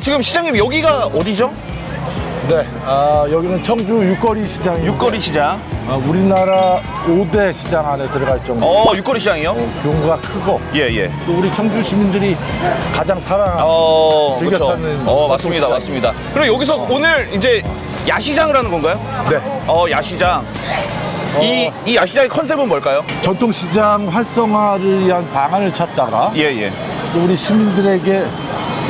어, 지금 시장님 여기가 어디죠? 네, 아, 여기는 청주 육거리 시장. 육거리 시장. 아, 우리나라 5대 시장 안에 들어갈 정도. 어, 육거리 시장이요? 규모가 크고 예, 예. 또 우리 청주 시민들이 가장 사랑하는 어, 즐겨 그쵸. 찾는 어, 맞습니다, 전통 맞습니다. 그리고 여기서 오늘 이제 야시장을 하는 건가요? 네, 어, 야시장. 이, 이 야시장의 컨셉은 뭘까요? 전통시장 활성화를 위한 방안을 찾다가 예, 예. 또 우리 시민들에게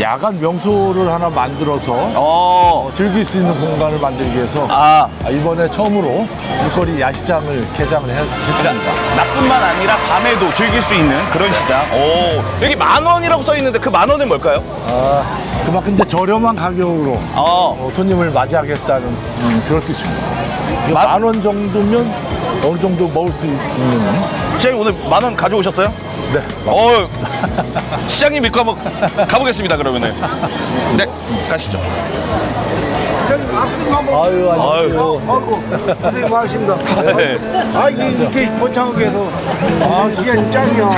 야간 명소를 하나 만들어서 어, 즐길 수 있는 공간을 만들기 위해서 아, 아, 이번에 처음으로 육거리 야시장을 개장을 해- 진짜 했습니다. 나뿐만 아니라 밤에도 즐길 수 있는 그런 시장. 오, 여기 만 원이라고 써 있는데 그 만 원은 뭘까요? 아, 그만큼 이제 저렴한 가격으로 어, 어, 손님을 맞이하겠다는 음, 그런 뜻입니다. 만 원 정도면 어느 정도 먹을 수 있는 시장님 오늘 만 원 가져오셨어요? 네. 어, 시장님 믿고 한번 가보겠습니다, 그러면은. 네, 가시죠. 아유, 안녕하세요. 아이고 고생 많으십니다. 네. 아 이게 이렇게 번창하게 해서 아 시간이 짱이야.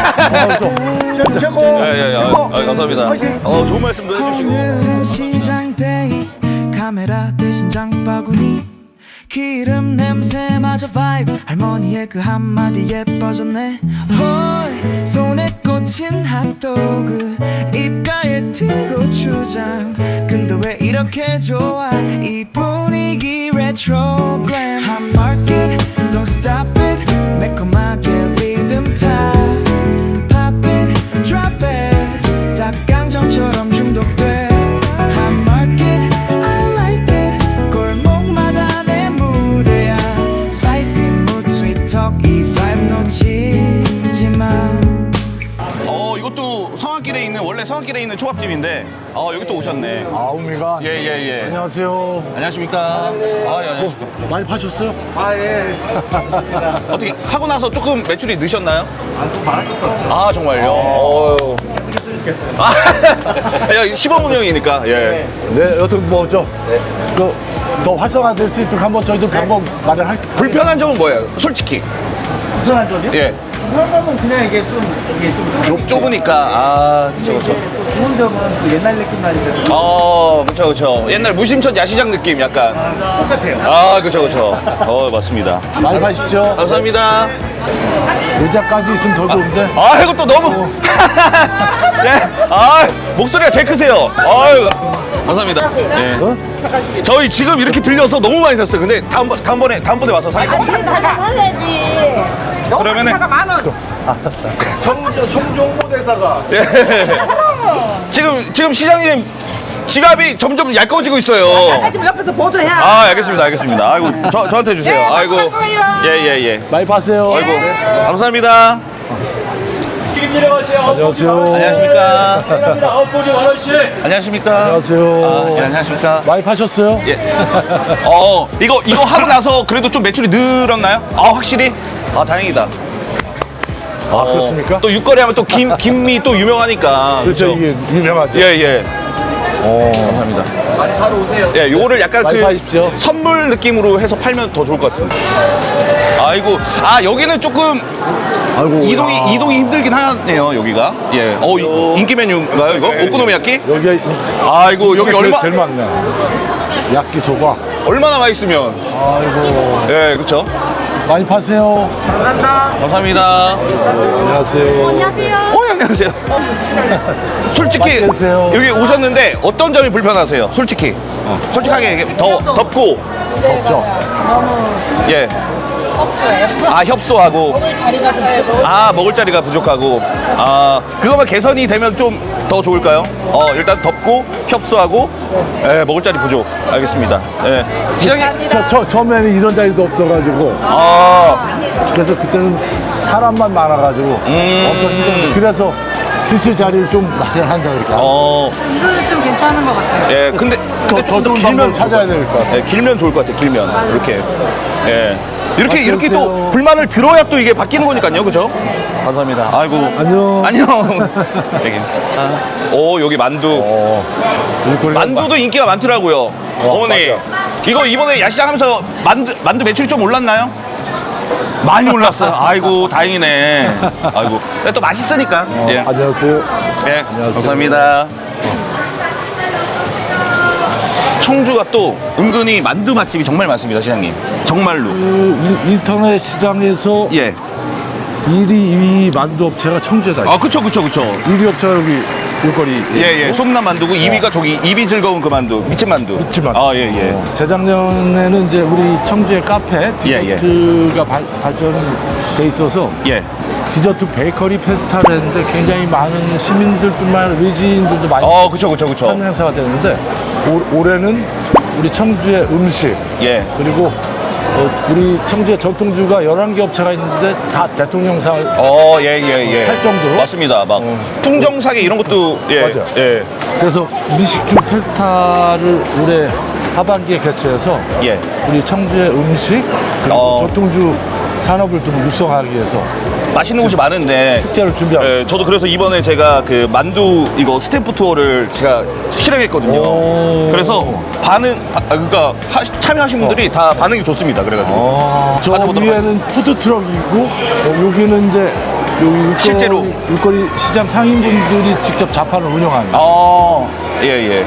짱 최고. 예, 예, 예. 아, 최고. 아, 감사합니다. 화이팅. 어, 좋은 말씀도 해주시고. 오늘은 시장 데이 카메라 대신 장바구니 기름 냄새마저 바이브 할머니의 그 한마디 예뻐졌네. 홀 손에 꽂힌 핫도그. 입가에 튄 고추장. 근데 왜 이렇게 좋아? 이 분위기 레트로 글램 한 마켓 don't stop it. 매콤하게 리듬 타. Pop it, drop it 성악길에 있는, 원래 성악길에 있는 초밥집인데, 어, 여기 또 오셨네. 아우미가 예, 예, 예. 안녕하세요. 안녕하십니까. 아, 예, 안녕하십니까. 많이 파셨어요? 아 예. 어떻게, 하고 나서 조금 매출이 느셨나요? 아, 정말요? 어. 아, 야, 시범 운영이니까, 예. 네, 여튼 뭐죠? 그, 더 활성화될 수 있도록 한번 저희도 방법 마련할게요. 불편한 점은 뭐예요? 솔직히. 불편한 점이요? 예. 불편한 점은 그냥 이게 좀 이게 좀 좁, 좁으니까. 아, 그쵸, 그쵸. 또 좋은 점은 그 옛날 느낌 나니까 좀 어, 그쵸, 그쵸. 옛날 무심천 야시장 느낌 약간. 아, 똑같아요. 아, 그쵸, 그쵸. 어, 맞습니다. 많이 파십시오. 감사합니다. 의자까지 있으면 더 좋은데. 아, 이거 또 너무. 예. 아, 목소리가 제일 크세요. 아유. 감사합니다. 예. 저희 지금 이렇게 들려서 너무 많이 샀어요. 근데 다음번, 다음번에, 다음번에 와서. 사가 살래지. 너무 그러면은- 사가 만 원. 성 성종모 대사가 예. 지금, 지금 시장님 지갑이 점점 얇아지고 있어요. 지금 옆에서 보조해야. 아, 알겠습니다. 알겠습니다. 아이고, 저, 저한테 주세요. 네, 아이고. 예, 예, 예. 많이 파세요. 아이고. 감사합니다. 안녕하세요. 안녕하십니까. 안녕하십니까. 안녕하세요. 아, 예, 안녕하십니까. 많이 파셨어요? 예. 어, 이거, 이거 하고 나서 그래도 좀 매출이 늘었나요? 아, 확실히? 아, 다행이다. 아, 그렇습니까? 또 육거리 하면 또 김, 김미 또 유명하니까. 그렇죠, 이게 유명하죠. 예, 예. 감사합니다. 많이 사러 오세요. 예, 요거를 약간 많이 그 사십시오. 선물 느낌으로 해서 팔면 더 좋을 것 같은데. 아이고, 아, 여기는 조금 아이고. 이동이, 야. 이동이 힘들긴 하네요, 여기가. 예. 어, 이- 인기 메뉴인가요, 이거? 오코노미야끼? 여기 아이고, 여기 얼마, 제일 많네. 야끼소바. 얼마나 맛있으면. 아이고. 예, 그쵸. 많이 파세요. 감사합니다. 안녕하세요. 어, 안녕하세요. 솔직히 맛있게 드세요. 여기 오셨는데 어떤 점이 불편하세요? 솔직히. 어, 솔직하게 얘기해. 더 덥고 덥죠? 예. 아 협소하고 아 먹을 자리가 부족하고 아 그거만 개선이 되면 좀 더 좋을까요? 어 일단 덥고 협소하고 예 먹을 자리 부족 알겠습니다. 예 시장님 저, 저, 처음에는 이런 자리도 없어가지고. 아 그래서 그때는 사람만 많아가지고. 음. 엄청 힘들었는데. 그래서 드실 자리를 좀 마련한다 그러니까. 어, 이거는 좀 괜찮은 것 같아요. 예, 근데, 근데 더좀더 좋은 방법을 찾아야 될것 같아요. 예, 길면 좋을 것 같아요, 길면. 이렇게. 예. 이렇게, 맛있게 이렇게 또. 불만을 들어야 또 이게 바뀌는 거니까요, 그죠? 감사합니다. 아이고. 안녕. 안녕. 여기. 아. 오, 여기 만두. 어. 만두도 인기가 많더라고요. 어머니. 맞아. 이거 이번에 야시장 하면서 만두, 만두 매출이 좀 올랐나요? 많이 올랐어요. 아이고, 다행이네. 아이고. 근데 또 맛있으니까. 어, 예. 안녕하세요. 예. 안녕하세요. 감사합니다. 청주가 또 은근히 만두 맛집이 정말 많습니다, 시장님. 정말로. 그 인- 인터넷 시장에서 예. 1위, 2위 만두 업체가 청주에다 아, 그쵸, 그쵸, 그쵸. 1위 업체가 여기 일거리 예, 예. 솜남 만두고 2위가 저기 입이 즐거운 그 만두, 미친 만두. 미친 만두. 아, 예, 예. 어, 재작년에는 이제 우리 청주의 카페 예, 예. 디저트가 발, 발전돼 있어서 예. 디저트 베이커리 페스타를 했는데 굉장히 많은 시민들뿐만 아니라 외지인들도 많이 어, 그쵸, 그쵸, 그쵸. 행사가 되는데 올, 올해는 우리 청주의 음식 예. 그리고 어, 우리 청주의 전통주가 11개 업체가 있는데 다 대통령상을 어, 예, 예, 예. 할 정도로? 맞습니다. 막 풍정사계 이런 것도 예. 맞아요. 예. 그래서 미식주 페스타를 올해 하반기에 개최해서 예. 우리 청주의 음식 그리고 어. 전통주 산업을 좀 육성하기 위해서 맛있는 곳이 많은데 축제를 준비하고 예, 저도 그래서 이번에 제가 그 만두 이거 스탬프 투어를 제가 실행했거든요. 오. 그래서 반응, 아, 그러니까 하- 참여하신 분들이 다 반응이 좋습니다. 그래가지고. 어, 저 가져보도록 위에는 푸드트럭이고 어, 여기는 이제 여기 일거리, 실제로. 일거리 시장 상인분들이 직접 자판을 운영하는 아, 예, 예.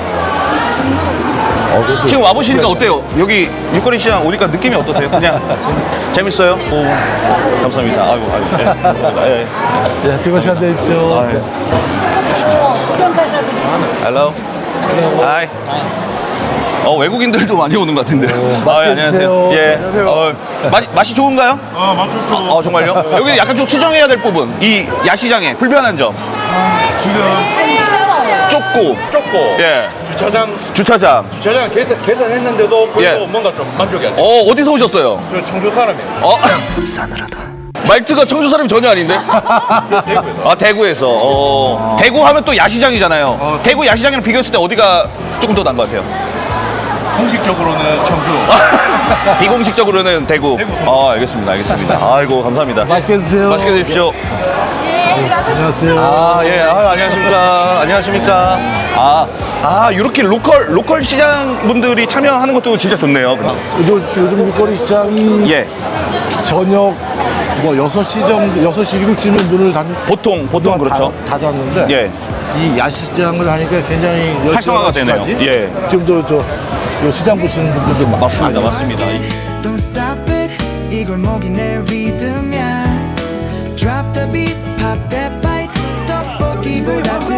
어, 그래도 지금 와보시니까 어때요? 여기 육거리 시장 오니까 느낌이 어떠세요? 그냥 재밌어요? 오, 감사합니다. 아이고, 아이고. 예, 감사합니다. 예, 예. 네, 즐거운 시간 되십시오 아, 예. Hello. Hi. 어, 외국인들도 많이 오는 것 같은데. 아, 예, 드세요. 예. 어, 맛, 맛이 좋은가요? 아, 맛 좋죠. 어, 정말요? 여기 약간 좀 수정해야 될 부분. 이 야시장에 불편한 점. 좁고. 좁고 예. 주차장 주차장. 주차장 개선, 개선했는데도 별로 예. 뭔가 좀 만족이 안 돼. 어, 어디서 오셨어요? 저 청주 사람이에요. 어? 말투가 청주 사람이 전혀 아닌데? 아, 대구에서. 어. 대구 하면 또 야시장이잖아요. 대구 야시장이랑 비교했을 때 어디가 조금 더 나은 것 같아요? 공식적으로는 청주. 비공식적으로는 대구. 아, 알겠습니다. 알겠습니다. 아이고, 감사합니다. 맛있게 드세요 맛있게 드십시오. 안녕하세요 아, 예. 아, 안녕하십니까. 안녕하십니까. 아, 아, 이렇게 로컬, 로컬 시장 분들이 참여하는 것도 진짜 좋네요. 요, 요즘 일거리 시장이 예. 저녁 뭐 6시 정도 6시 7시면 문을 닫 보통, 보통 그렇죠. 다, 닫았는데 예. 이 야시장을 하니까 굉장히 활성화가 되네요. 예. 지금도 저, 요 시장 보시는 분들도 많- 맞습니다. Don't stop it 이 골목이 내 리듬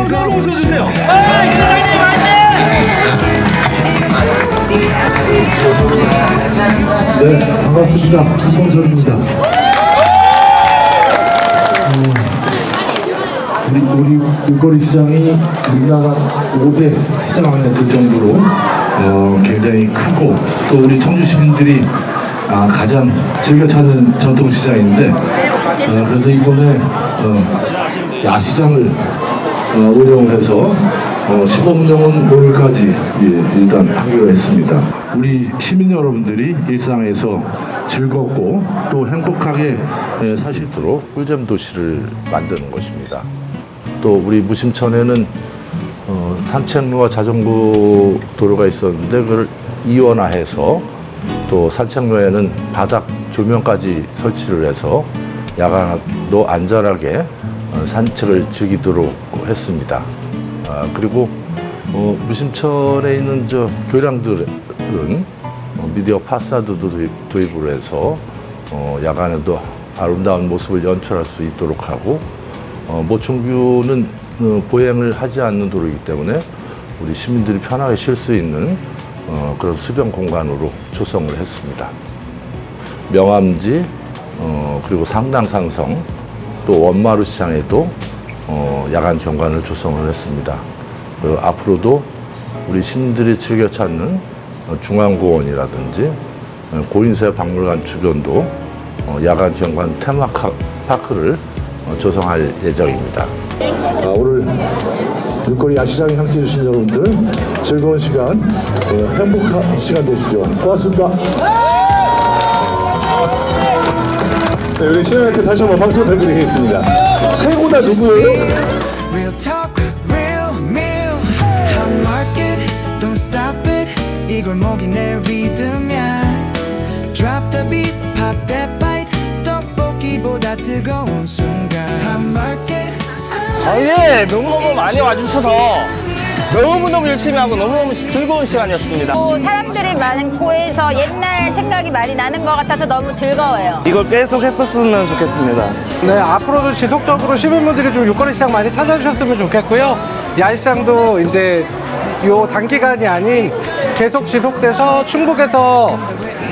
뜨거운 순간 네, 반갑습니다. 김봉선입니다. 어, 우리, 우리 일거리 시장이 우리나라 5대 시장 안에 들 정도로 어, 굉장히 크고 또 우리 청주 시민들이 아, 가장 즐겨 찾는 전통 시장인데 어, 그래서 이번에 어, 야시장을 어, 운영해서 어, 시범 운영은 오늘까지 예, 일단 하기로 했습니다. 우리 시민 여러분들이 일상에서 즐겁고 또 행복하게 예, 사실 수 있도록 꿀잼 도시를 만드는 것입니다. 또 우리 무심천에는 어, 산책로와 자전거 도로가 있었는데 그걸 이원화해서 또 산책로에는 바닥 조명까지 설치를 해서 야간도 안전하게 어, 산책을 즐기도록 했습니다. 아, 그리고 어, 무심천에 있는 저 교량들은 어, 미디어 파사드도 도입, 도입 을 해서 어, 야간에도 아름다운 모습을 연출할 수 있도록 하고 어, 모충규는 어, 보행을 하지 않는 도로이기 때문에 우리 시민들이 편하게 쉴 수 있는 어, 그런 수변 공간으로 조성을 했습니다. 명암지 어, 그리고 상당 상성 또 원마루 시장에도 어, 야간 경관을 조성을 했습니다. 그 앞으로도 우리 시민들이 즐겨 찾는 어, 중앙공원이라든지 어, 고인세 박물관 주변도 어, 야간 경관 테마파크를 어, 조성할 예정입니다. 아, 오늘 일거리 야시장에 함께해 주신 여러분들 즐거운 시간, 어, 행복한 시간 되십시오. 고맙습니다. 네, 우리 시장한테 다시 한번 박수 부탁드리겠습니다. 최고다 누구예요? Real talk, real meal Hot market, don't stop it 이 골목이 내 리듬이야 Drop the beat, pop that bite 떡볶이보다 뜨거운 순간 Hot market 아, 예, 명동도 많이 와주셔서 너무너무 열심히 하고 너무너무 즐거운 시간이었습니다. 또 사람들이 많고해서 옛날 생각이 많이 나는 것 같아서 너무 즐거워요. 이걸 계속 했었으면 좋겠습니다. 네, 앞으로도 지속적으로 시민분들이 좀 육거리 시장 많이 찾아주셨으면 좋겠고요. 야시장도 이제 요 단기간이 아닌 계속 지속돼서 충북에서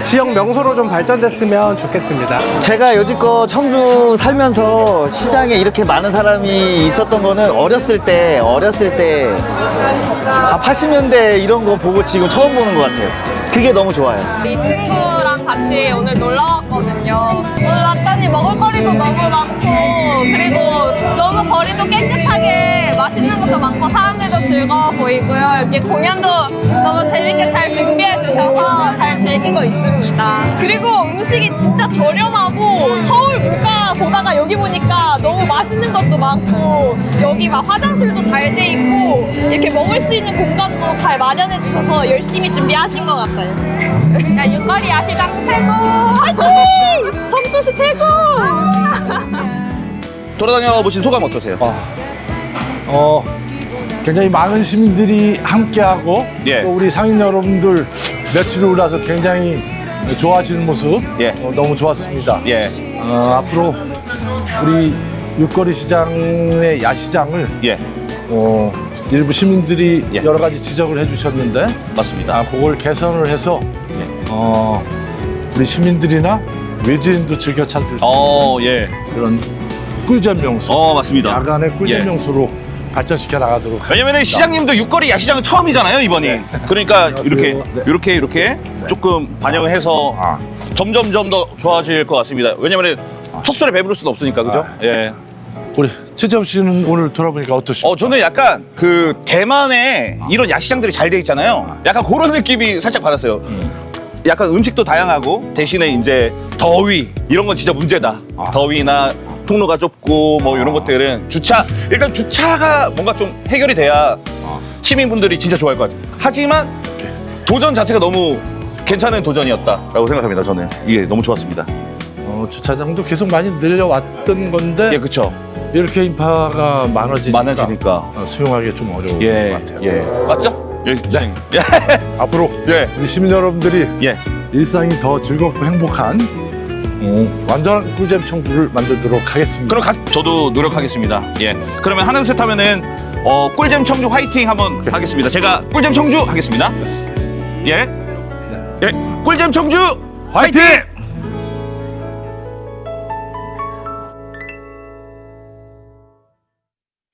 지역 명소로 좀 발전됐으면 좋겠습니다. 제가 여지껏 청주 살면서 시장에 이렇게 많은 사람이 있었던 거는 어렸을 때, 어렸을 때, 아, 80년대 이런 거 보고 지금 처음 보는 것 같아요. 그게 너무 좋아요. 이 친구랑 같이 오늘 놀러 왔거든요. 오늘 왔더니 먹을거리도 너무 많고 그리고 너무 거리도 깨끗하게 맛있는 것도 많고 사람들도 즐거워 보이고요. 여기 공연도 너무 재밌게 잘 준비해 주셔서 잘 즐기고 있습니다. 그리고 음식이 진짜 저렴하고 서울 여기 보니까 너무 맛있는 것도 많고 여기 막 화장실도 잘 돼 있고 이렇게 먹을 수 있는 공간도 잘 마련해 주셔서 열심히 준비하신 것 같아요. 야, 육거리 야시장 최고! 화이팅! 청주시 최고! 돌아다녀 보신 소감 어떠세요? 어, 굉장히 많은 시민들이 함께하고 예. 또 우리 상인 여러분들 며칠 후라서 굉장히 좋아하시는 모습 예. 어, 너무 좋았습니다. 예, 어, 앞으로 우리 육거리 시장의 야시장을 예, 어, 일부 시민들이 예. 여러 가지 지적을 해주셨는데 맞습니다. 아, 그걸 개선을 해서 예. 어, 우리 시민들이나 외지인도 즐겨 찾을 수 어, 예, 있는 그런 꿀잼 명소, 어, 맞습니다. 야간의 꿀잼 예. 명소로 발전시켜 나가도록 왜냐면은 시장님도 육거리 야시장은 처음이잖아요 이번이. 그러니까 이렇게 네. 이렇게 이렇게 조금 반영을 해서 아. 점점점 더 좋아질 것 같습니다. 왜냐면은 첫 술에 배부를 수는 없으니까 그죠? 예. 우리 최재엽 씨는 오늘 돌아보니까 어떠십니까? 어 저는 약간 그 대만에 이런 야시장들이 잘 돼 있잖아요. 약간 그런 느낌이 살짝 받았어요. 약간 음식도 다양하고 대신에 이제 더위 이런 건 진짜 문제다. 더위나 통로가 좁고 뭐 이런 것들은 주차 일단 주차가 뭔가 좀 해결이 돼야 시민분들이 진짜 좋아할 것 같아요. 하지만 도전 자체가 너무 괜찮은 도전이었다라고 생각합니다. 저는 이게 너무 좋았습니다. 어, 주차장도 계속 많이 늘려왔던 건데 예, 그렇죠. 이렇게 인파가 많아지니까, 많아지니까. 어, 수용하기 좀 어려운 예, 것 같아요. 예, 맞죠? 예, 네. 예, 앞으로 예, 우리 시민 여러분들이 예. 일상이 더 즐겁고 행복한 어, 완전한 꿀잼 청주를 만들도록 하겠습니다. 그럼 가, 저도 노력하겠습니다. 예. 그러면 하나 둘셋 하면은 어, 꿀잼 청주 화이팅 한번 하겠습니다. 제가 꿀잼 청주 하겠습니다. 예. 예. 꿀잼 청주 화이팅!